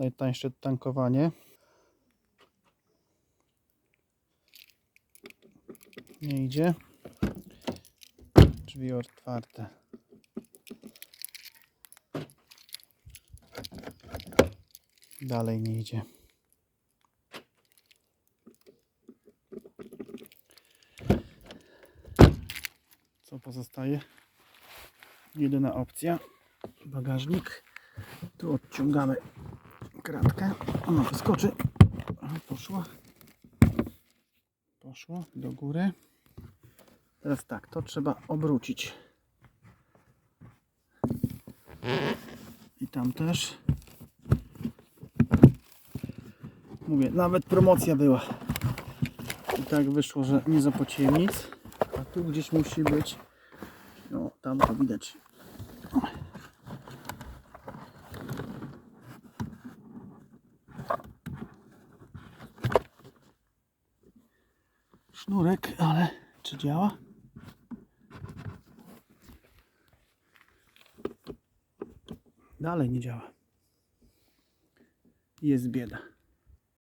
Najtańsze tankowanie. Nie idzie. Drzwi otwarte. Dalej nie idzie. Co pozostaje? Jedyna opcja. Bagażnik. Tu odciągamy kratkę. Ona wyskoczy. Poszła. Poszło do góry. Teraz tak, to trzeba obrócić. I tam też. Mówię, nawet promocja była. I tak wyszło, że nie zapłaciłem nic. A tu gdzieś musi być. No, tam to widać. Sznurek, ale czy działa? Dalej nie działa. Jest bieda.